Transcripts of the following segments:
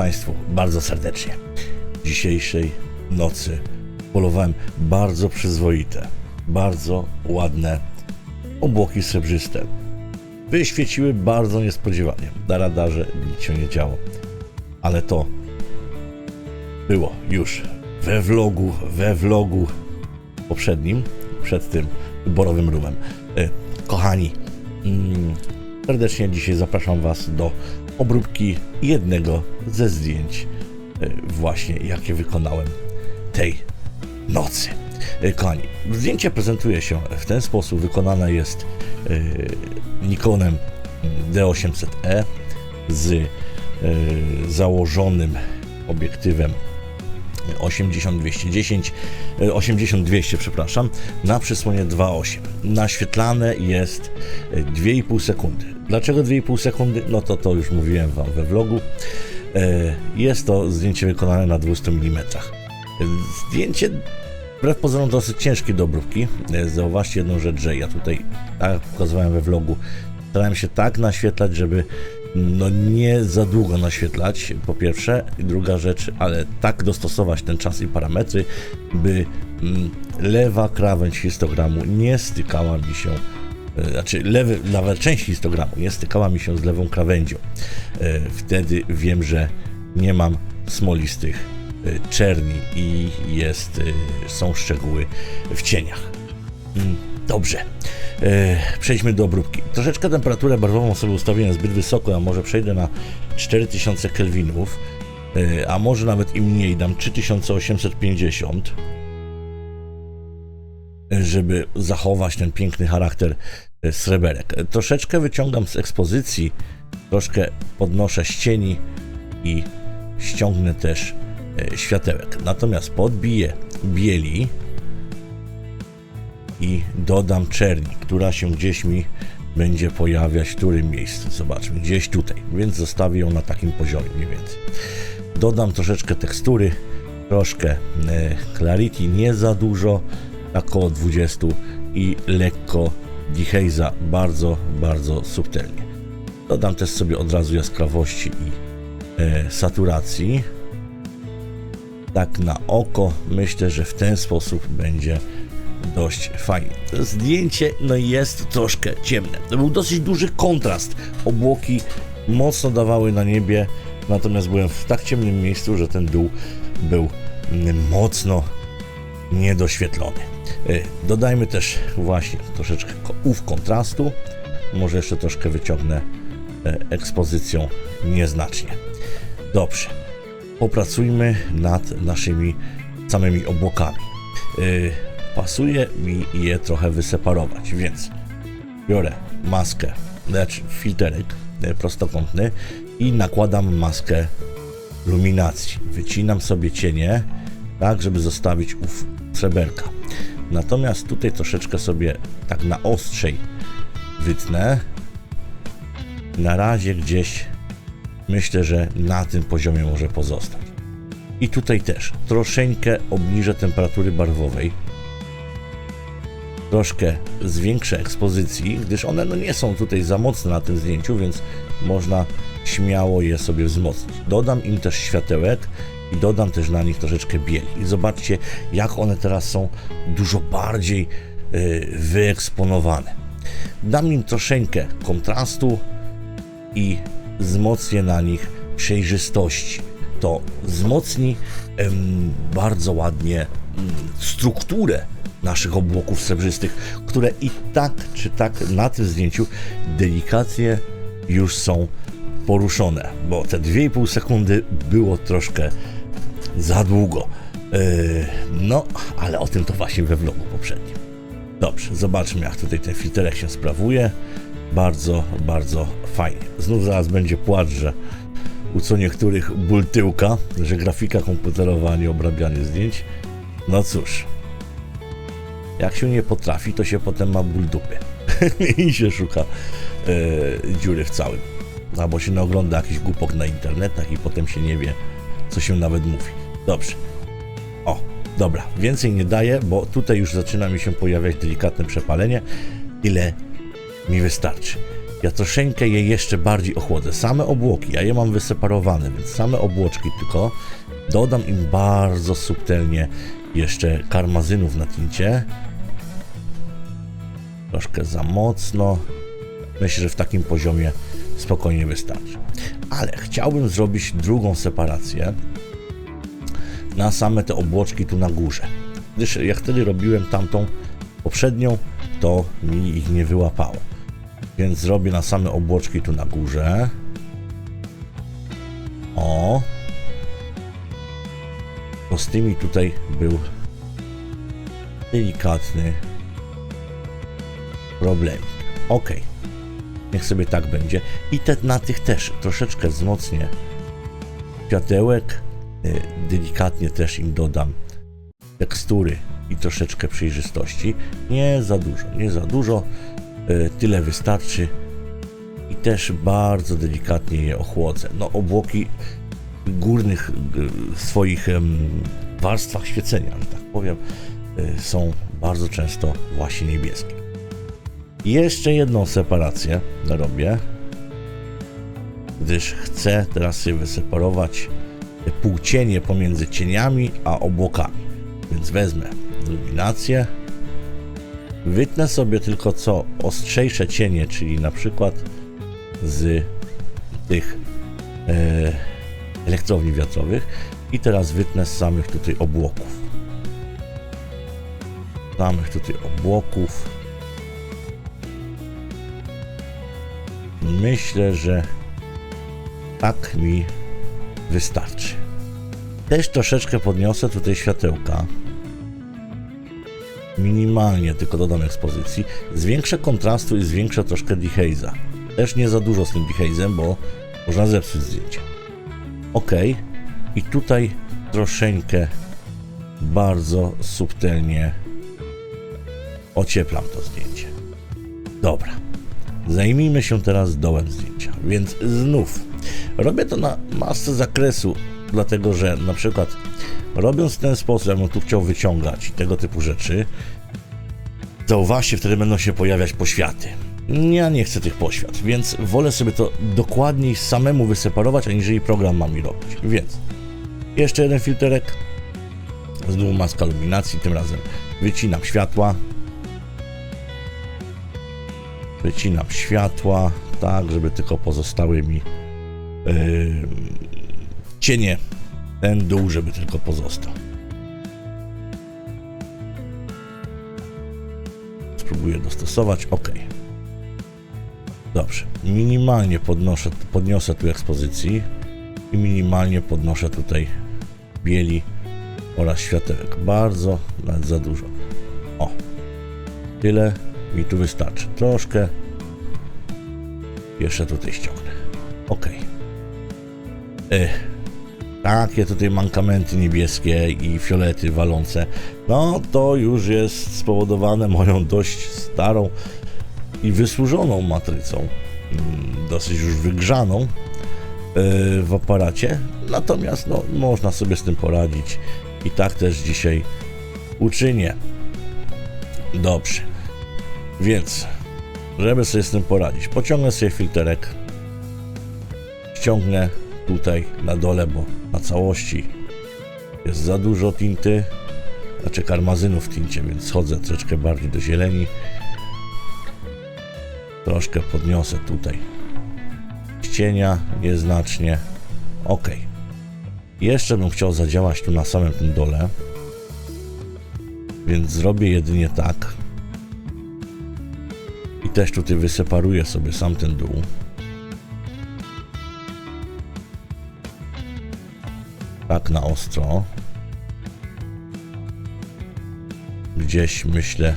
Państwu, bardzo serdecznie. Dzisiejszej nocy polowałem bardzo przyzwoite, bardzo ładne obłoki srebrzyste. Wyświeciły bardzo niespodziewanie. Na radarze nic się nie działo. Ale to było już we vlogu, we vlogu poprzednim, przed tym borowym rumem. E, Kochani, mm, serdecznie dzisiaj zapraszam Was do obróbki jednego ze zdjęć, e, właśnie jakie wykonałem tej nocy. E, Kochani, zdjęcie prezentuje się w ten sposób. Wykonane jest e, Nikonem D800E z założonym obiektywem 80210, e, 80200, przepraszam, na przysłonie 2.8. Naświetlane jest e, 2,5 sekundy. Dlaczego 2,5 sekundy? No to to już mówiłem Wam we vlogu. E, Jest to zdjęcie wykonane na 200 mm. Zdjęcie wbrew pozorom dosyć ciężkie do obróbki. E, Zauważcie jedną rzecz, że ja tutaj, tak jak pokazywałem we vlogu, starałem się tak naświetlać, żeby no nie za długo naświetlać, po pierwsze. Druga rzecz, ale tak dostosować ten czas i parametry, by mm, lewa krawędź histogramu nie stykała mi się, znaczy lewy, lewa część histogramu nie stykała mi się z lewą krawędzią. E, Wtedy wiem, że nie mam smolistych e, czerni i jest, e, są szczegóły w cieniach. Mm, Dobrze. E, przejdźmy do obróbki. Troszeczkę temperaturę barwową sobie ustawiłem zbyt wysoko, a może przejdę na 4000 kelwinów, e, a może nawet i mniej, dam 3850, e, żeby zachować ten piękny charakter e, sreberek. E, Troszeczkę wyciągam z ekspozycji, troszkę podnoszę z cieni i ściągnę też e, światełek. Natomiast podbiję bieli, i dodam czerni, która się gdzieś mi będzie pojawiać w którym miejscu. Zobaczmy, gdzieś tutaj, więc zostawię ją na takim poziomie mniej więcej. Dodam troszeczkę tekstury, troszkę clarity, nie za dużo, około 20 i lekko dehaze'a, bardzo, bardzo subtelnie. Dodam też sobie od razu jaskrawości i e, saturacji. Tak na oko myślę, że w ten sposób będzie dość fajnie. Zdjęcie no jest troszkę ciemne. To był dosyć duży kontrast. Obłoki mocno dawały na niebie, natomiast byłem w tak ciemnym miejscu, że ten dół był mm, mocno niedoświetlony. Y, Dodajmy też właśnie troszeczkę ów kontrastu. Może jeszcze troszkę wyciągnę e, ekspozycją nieznacznie. Dobrze. Popracujmy nad naszymi samymi obłokami. Y, pasuje mi je trochę wyseparować, więc biorę maskę, lecz filterek prostokątny i nakładam maskę luminacji. Wycinam sobie cienie, tak żeby zostawić ów sreberka. Natomiast tutaj troszeczkę sobie tak na ostrzej wytnę. Na razie gdzieś myślę, że na tym poziomie może pozostać. I tutaj też troszeczkę obniżę temperatury barwowej, troszkę zwiększę ekspozycji, gdyż one no nie są tutaj za mocne na tym zdjęciu, więc można śmiało je sobie wzmocnić. Dodam im też światełek i dodam też na nich troszeczkę bieli. I zobaczcie, jak one teraz są dużo bardziej y, wyeksponowane. Dam im troszeczkę kontrastu i wzmocnię na nich przejrzystości. To wzmocni em, bardzo ładnie mm, strukturę naszych obłoków srebrzystych, które i tak czy tak na tym zdjęciu delikatnie już są poruszone, bo te 2,5 sekundy było troszkę za długo. Yy, no, ale o tym to właśnie we vlogu poprzednim. Dobrze, zobaczmy jak tutaj ten filterek się sprawuje. Bardzo, bardzo fajnie. Znów zaraz będzie płacz, że u co niektórych ból tyłka, że grafika komputerowa, a nie obrabianie zdjęć. No cóż, jak się nie potrafi, to się potem ma ból dupy i się szuka e, dziury w całym. Albo się naogląda jakiś głupok na internetach i potem się nie wie, co się nawet mówi. Dobrze. O, dobra, więcej nie daję, bo tutaj już zaczyna mi się pojawiać delikatne przepalenie. Ile mi wystarczy. Ja troszeczkę je jeszcze bardziej ochłodzę. Same obłoki, ja je mam wyseparowane, więc same obłoczki tylko dodam im bardzo subtelnie jeszcze karmazynów na tincie. Troszkę za mocno. Myślę, że w takim poziomie spokojnie wystarczy. Ale chciałbym zrobić drugą separację na same te obłoczki tu na górze. Gdyż jak wtedy robiłem tamtą poprzednią, to mi ich nie wyłapało. Więc zrobię na same obłoczki tu na górze. O. Bo z tymi tutaj był delikatny problem. Ok. Niech sobie tak będzie. I te, na tych też troszeczkę wzmocnię światełek. y, Delikatnie też im dodam tekstury i troszeczkę przejrzystości. Nie za dużo, nie za dużo. y, Tyle wystarczy. I też bardzo delikatnie je ochłodzę. No obłoki górnych y, swoich warstwach świecenia, że tak powiem, są bardzo często właśnie niebieskie. Jeszcze jedną separację robię, gdyż chcę teraz sobie wyseparować półcienie pomiędzy cieniami a obłokami. Więc wezmę iluminację, wytnę sobie tylko co ostrzejsze cienie, czyli na przykład z tych e, elektrowni wiatrowych i teraz wytnę z samych tutaj obłoków. Samych tutaj obłoków. Myślę, że tak mi wystarczy. Też troszeczkę podniosę tutaj światełka. Minimalnie tylko dodam ekspozycji. Zwiększę kontrastu i zwiększę troszkę dehaze'a. Też nie za dużo z tym dehaze'em, bo można zepsuć zdjęcie. Ok. I tutaj troszeczkę bardzo subtelnie ocieplam to zdjęcie. Dobra. Zajmijmy się teraz dołem zdjęcia. Więc znów robię to na masce zakresu, dlatego że na przykład robiąc w ten sposób, jakbym tu chciał wyciągać tego typu rzeczy, zauważcie, wtedy będą się pojawiać poświaty. Ja nie chcę tych poświat, więc wolę sobie to dokładniej samemu wyseparować, aniżeli program ma mi robić. Więc jeszcze jeden filterek, znów maska luminacji, tym razem wycinam światła, wycinam światła, tak, żeby tylko pozostały mi yy, cienie, ten dół, żeby tylko pozostał. Spróbuję dostosować, ok. Dobrze, minimalnie podnoszę, podniosę tu ekspozycji i minimalnie podnoszę tutaj bieli oraz światełek. Bardzo, nawet za dużo. O, tyle mi tu wystarczy. Troszkę jeszcze tutaj ściągnę. Ok. E, takie tutaj mankamenty niebieskie i fiolety walące. No to już jest spowodowane moją dość starą i wysłużoną matrycą. Mm, Dosyć już wygrzaną e, w aparacie. Natomiast no, można sobie z tym poradzić. I tak też dzisiaj uczynię. Dobrze. Więc, żeby sobie z tym poradzić, pociągnę sobie filterek, ściągnę tutaj na dole, bo na całości jest za dużo tinty, znaczy karmazynu w tincie, więc schodzę troszeczkę bardziej do zieleni. Troszkę podniosę tutaj cienia nieznacznie. Ok. Jeszcze bym chciał zadziałać tu na samym tym dole, więc zrobię jedynie tak, i też tutaj wyseparuję sobie sam ten dół. Tak na ostro. Gdzieś myślę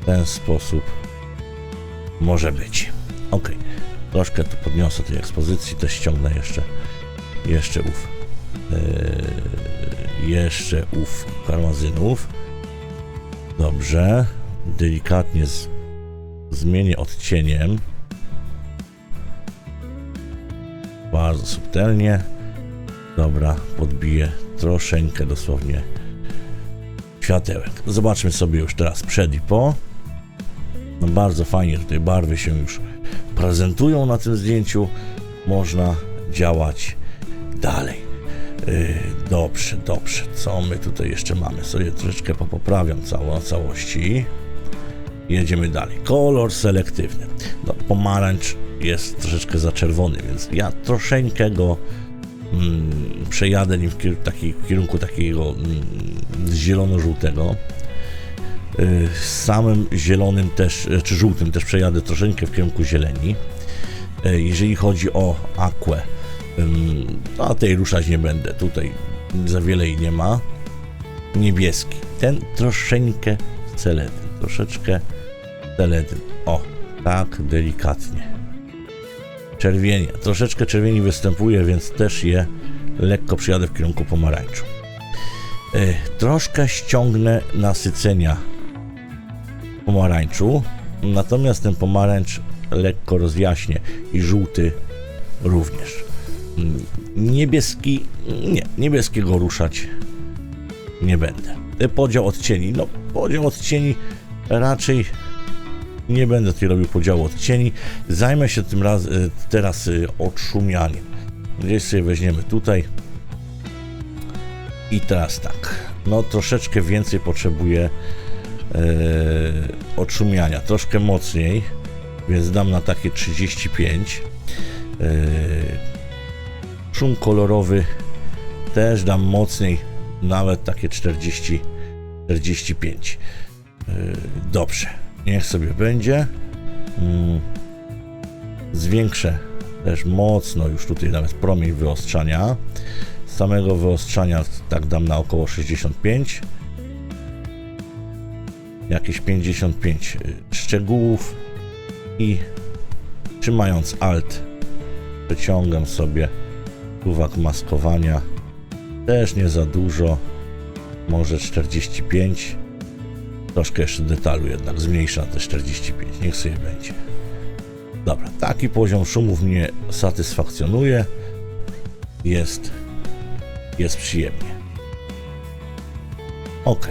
w ten sposób może być. Ok. Troszkę tu podniosę tej ekspozycji, też ściągnę jeszcze jeszcze ów yy, jeszcze ów karmazynów. Dobrze delikatnie z, zmienię odcieniem. Bardzo subtelnie. Dobra, podbiję troszeczkę dosłownie światełek. Zobaczmy sobie już teraz przed i po. No bardzo fajnie tutaj barwy się już prezentują na tym zdjęciu. Można działać dalej. Yy, dobrze, dobrze. Co my tutaj jeszcze mamy? Sobie troszeczkę popoprawiam cało, całości. Jedziemy dalej. Kolor selektywny. No, pomarańcz jest troszeczkę za czerwony, więc ja troszeczkę go mm, przejadę nim w, kier- taki, w kierunku takiego mm, zielono-żółtego. Y, Z samym zielonym też, y, czy żółtym też przejadę troszeczkę w kierunku zieleni. Y, Jeżeli chodzi o aquę, ym, to tej ruszać nie będę. Tutaj za wiele jej nie ma. Niebieski. Ten troszeczkę celedyn. Troszeczkę celedyn. O, tak delikatnie. Czerwienie. Troszeczkę czerwieni występuje, więc też je lekko przyjadę w kierunku pomarańczu. Y, Troszkę ściągnę nasycenia pomarańczu, natomiast ten pomarańcz lekko rozjaśnię i żółty również. Niebieski, nie, niebieskiego ruszać nie będę. Y, Podział odcieni, no podział odcieni raczej nie będę tutaj robił podziału odcieni. Zajmę się tym raz, y, teraz y, odszumianiem. Gdzieś sobie weźmiemy tutaj. I teraz tak. No troszeczkę więcej potrzebuję e, odszumiania. Troszkę mocniej, więc dam na takie 35. E, szum kolorowy też dam mocniej, nawet takie 40, 45. E, dobrze, niech sobie będzie. Mm, zwiększę też mocno już tutaj nawet promień wyostrzania. Samego wyostrzania tak dam na około 65. Jakieś 55 szczegółów i trzymając Alt wyciągam sobie uwag maskowania. Też nie za dużo, może 45. Troszkę jeszcze detalu jednak zmniejsza te 45, niech sobie będzie. Dobra, taki poziom szumów mnie satysfakcjonuje. Jest, jest przyjemnie. Ok.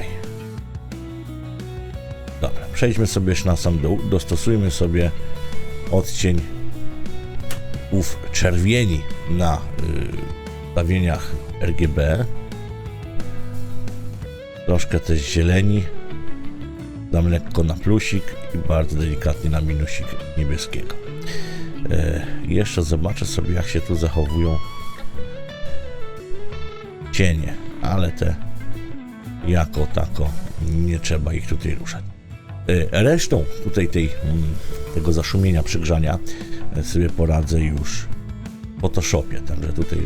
Dobra, przejdźmy sobie jeszcze na sam dół. Dostosujmy sobie odcień ów czerwieni na y, ustawieniach RGB. Troszkę też zieleni. Dam lekko na plusik i bardzo delikatnie na minusik niebieskiego. E, jeszcze zobaczę sobie, jak się tu zachowują cienie, ale te jako tako nie trzeba ich tutaj ruszać. E, Resztą tutaj tej, mm, tego zaszumienia, przygrzania e, sobie poradzę już Photoshopie, także tutaj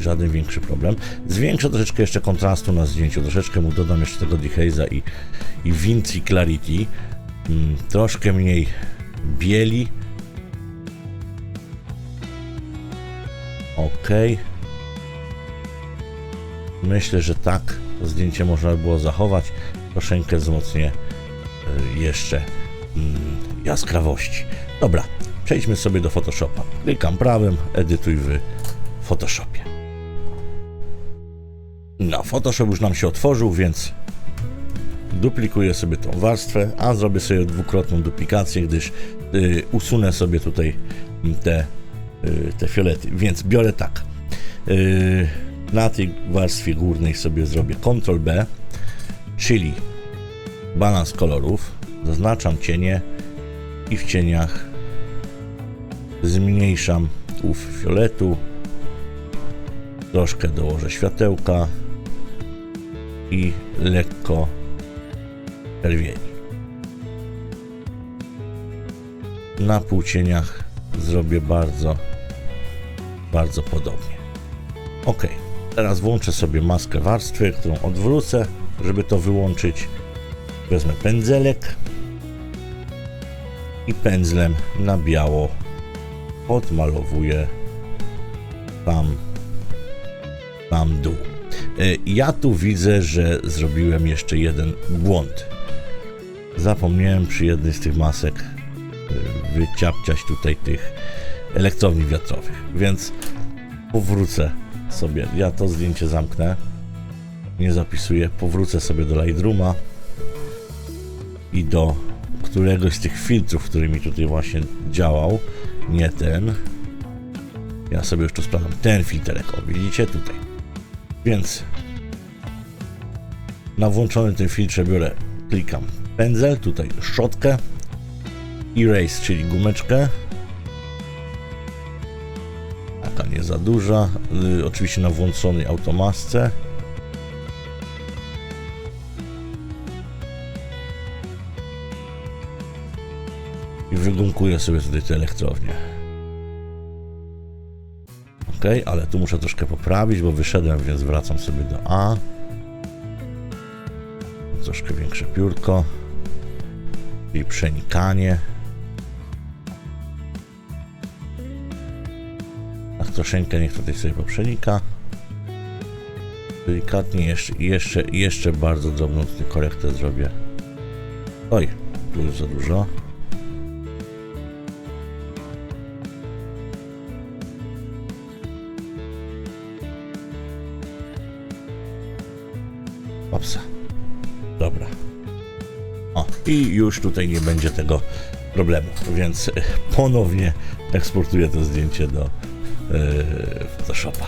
żaden większy problem. Zwiększę troszeczkę jeszcze kontrastu na zdjęciu, troszeczkę mu dodam jeszcze tego dehaze'a i, i Vinci Clarity, mm, troszkę mniej bieli. Ok. Myślę, że tak zdjęcie można by było zachować. Troszeczkę wzmocnię y, jeszcze mm, jaskrawości. Dobra, przejdźmy sobie do Photoshopa. Klikam prawym, edytuj w Photoshopie. No, Photoshop już nam się otworzył, więc duplikuję sobie tą warstwę, a zrobię sobie dwukrotną duplikację, gdyż y, usunę sobie tutaj te, y, te fiolety. Więc biorę tak. Y, na tej warstwie górnej sobie zrobię Ctrl B, czyli balans kolorów. Zaznaczam cienie i w cieniach zmniejszam ów fioletu. Troszkę dołożę światełka i lekko czerwieni. Na półcieniach zrobię bardzo, bardzo podobnie. Ok, teraz włączę sobie maskę warstwy, którą odwrócę, żeby to wyłączyć. Wezmę pędzelek i pędzlem na biało odmalowuję tam, tam dół. Y, Ja tu widzę, że zrobiłem jeszcze jeden błąd. Zapomniałem przy jednej z tych masek y, wyciapciać tutaj tych elektrowni wiatrowych, więc powrócę sobie. Ja to zdjęcie zamknę. Nie zapisuję. Powrócę sobie do Lightrooma i do któregoś z tych filtrów, którymi tutaj właśnie działał. Nie ten. Ja sobie już tu sprawdzam. Ten filterek, o widzicie tutaj. Więc na włączonym tym filtrze biorę, klikam pędzel, tutaj szczotkę, erase, czyli gumeczkę. Taka nie za duża. Y, oczywiście na włączonej automasce. Wygumkuję sobie tutaj te elektrownie. Ok, ale tu muszę troszkę poprawić, bo wyszedłem, więc wracam sobie do A. Troszkę większe piórko. I przenikanie. Tak troszeczkę niech tutaj sobie poprzenika. Delikatnie jeszcze, jeszcze, jeszcze bardzo drobną korektę zrobię. Oj, tu jest za dużo. I już tutaj nie będzie tego problemu, więc e, ponownie eksportuję to zdjęcie do e, Photoshopa.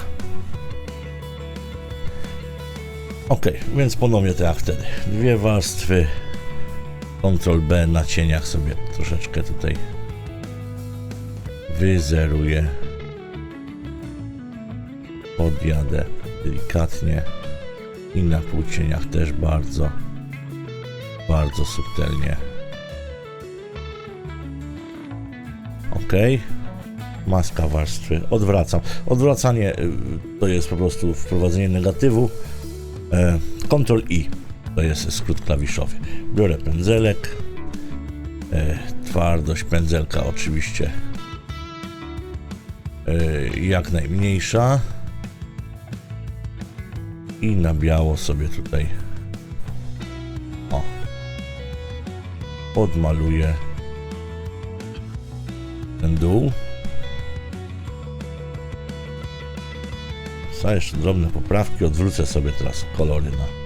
Ok, więc ponownie tak wtedy. Dwie warstwy. Ctrl B na cieniach sobie troszeczkę tutaj wyzeruję. Podjadę delikatnie i na półcieniach też bardzo, bardzo subtelnie. Ok. Maska warstwy. Odwracam. Odwracanie y, to jest po prostu wprowadzenie negatywu. E, Ctrl I to jest skrót klawiszowy. Biorę pędzelek. E, Twardość pędzelka oczywiście e, jak najmniejsza i na biało sobie tutaj podmaluję ten dół. Są jeszcze drobne poprawki, odwrócę sobie teraz kolory na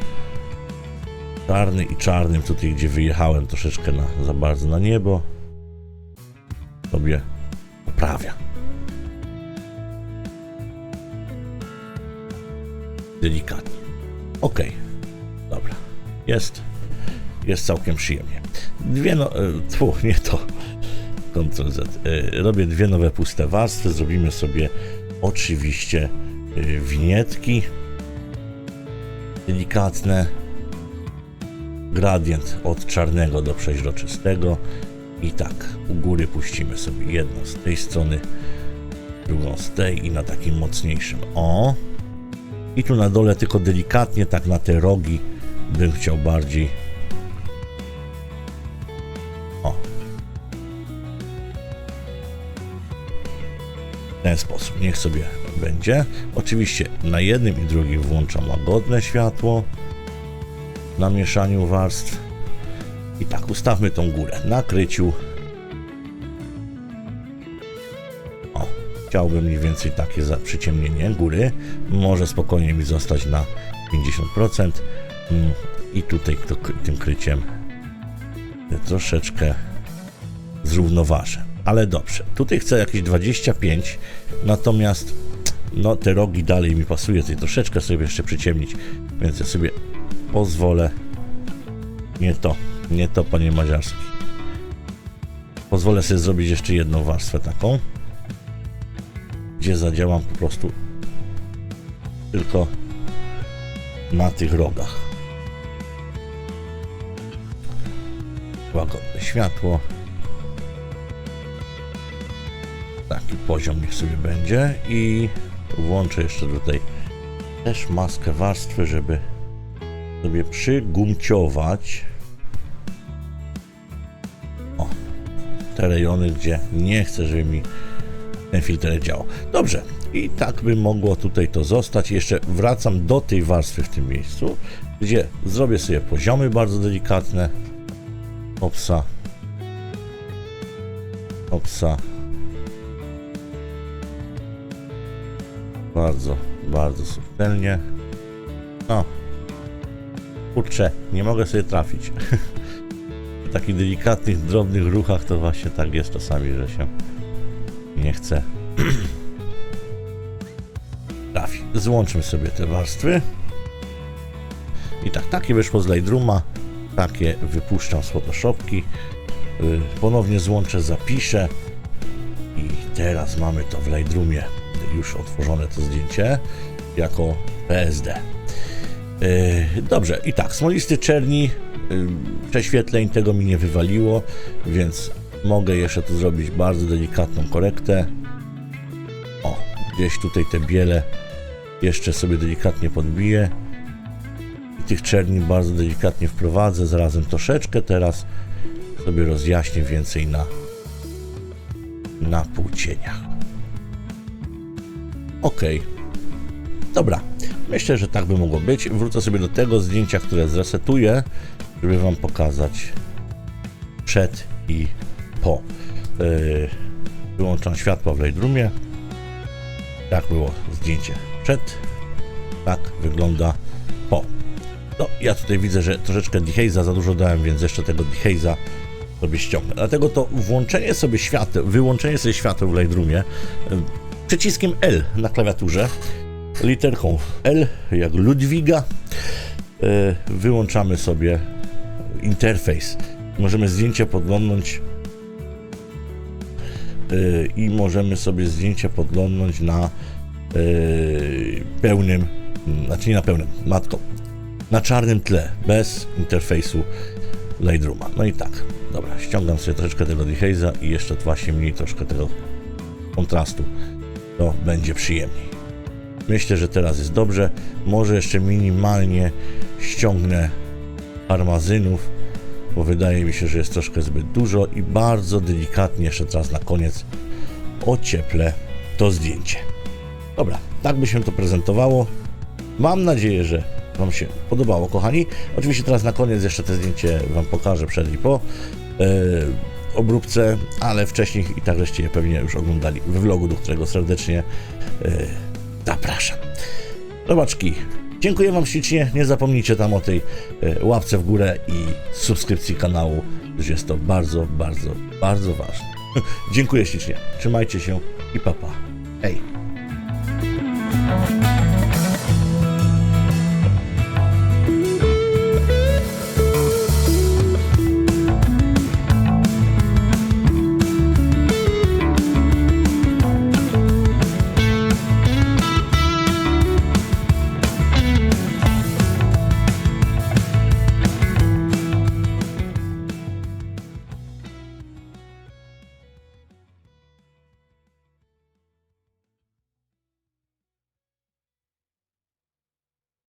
czarny i czarnym tutaj gdzie wyjechałem troszeczkę na, za bardzo na niebo. Sobie poprawia delikatnie. Ok, dobra, jest, jest całkiem przyjemnie. Dwie no, e, tfu, nie to, Ctrl Z. E, Robię dwie nowe puste warstwy, zrobimy sobie oczywiście e, winietki. Delikatne, gradient od czarnego do przeźroczystego. I tak, u góry puścimy sobie jedną z tej strony, drugą z tej i na takim mocniejszym. O, i tu na dole tylko delikatnie, tak na te rogi bym chciał bardziej. Ten sposób, niech sobie będzie. Oczywiście na jednym i drugim włączam łagodne światło na mieszaniu warstw. I tak, ustawmy tą górę na kryciu. O, chciałbym mniej więcej takie przyciemnienie góry. Może spokojnie mi zostać na 50%. Mm, I tutaj to, tym kryciem troszeczkę zrównoważę. Ale dobrze, tutaj chcę jakieś 25, natomiast no te rogi dalej mi pasuje, tutaj troszeczkę sobie jeszcze przyciemnić, więc ja sobie pozwolę nie to, nie to panie Maziarski. Pozwolę sobie zrobić jeszcze jedną warstwę taką, gdzie zadziałam po prostu tylko na tych rogach. Łagodne światło. Taki poziom niech sobie będzie i włączę jeszcze tutaj też maskę warstwy, żeby sobie przygumciować o, te rejony, gdzie nie chcę, żeby mi ten filtr działał. Dobrze, i tak by mogło tutaj to zostać. Jeszcze wracam do tej warstwy w tym miejscu, gdzie zrobię sobie poziomy bardzo delikatne. Opsa. Opsa. Bardzo, bardzo subtelnie. No. Kurczę, nie mogę sobie trafić. takich delikatnych, drobnych ruchach to właśnie tak jest czasami, że się nie chce trafi. Złączmy sobie te warstwy. I tak, takie wyszło z Lightrooma, takie wypuszczam z Photoshopki. Y, Ponownie złączę, zapiszę. I teraz mamy to w Lightroomie już otworzone to zdjęcie jako PSD. Yy, Dobrze, i tak, smolisty czerni, yy, prześwietleń tego mi nie wywaliło, więc mogę jeszcze tu zrobić bardzo delikatną korektę. O, gdzieś tutaj te biele jeszcze sobie delikatnie podbiję. I tych czerni bardzo delikatnie wprowadzę, zarazem troszeczkę teraz sobie rozjaśnię więcej na, na półcieniach. Okej. Dobra, myślę, że tak by mogło być. Wrócę sobie do tego zdjęcia, które zresetuję, żeby Wam pokazać przed i po. Yy, wyłączam światła w Lightroomie. Tak było zdjęcie przed. Tak wygląda po. No, ja tutaj widzę, że troszeczkę dehaze'a za dużo dałem, więc jeszcze tego dehaze'a sobie ściągnę. Dlatego to włączenie sobie świateł, wyłączenie sobie świateł w Lightroomie przyciskiem L na klawiaturze literką L jak Ludwiga e, wyłączamy sobie interfejs. Możemy zdjęcie podglądnąć e, i możemy sobie zdjęcie podglądnąć na e, pełnym, znaczy nie na pełnym, matką, na czarnym tle, bez interfejsu Lightrooma. No i tak, dobra, ściągam sobie troszeczkę tego dehaze'a i jeszcze właśnie mniej troszkę tego kontrastu, to będzie przyjemniej. Myślę, że teraz jest dobrze. Może jeszcze minimalnie ściągnę armazynów, bo wydaje mi się, że jest troszkę zbyt dużo i bardzo delikatnie jeszcze teraz na koniec ocieplę to zdjęcie. Dobra, tak by się to prezentowało. Mam nadzieję, że Wam się podobało, kochani. Oczywiście teraz na koniec jeszcze te zdjęcie Wam pokażę przed i po e, obróbce, ale wcześniej i tak żeście je pewnie już oglądali we vlogu, do którego serdecznie e, zapraszam. Zobaczki, dziękuję Wam ślicznie. Nie zapomnijcie tam o tej e, łapce w górę i subskrypcji kanału, gdyż jest to bardzo, bardzo, bardzo ważne. dziękuję ślicznie. Trzymajcie się i papa. Hej.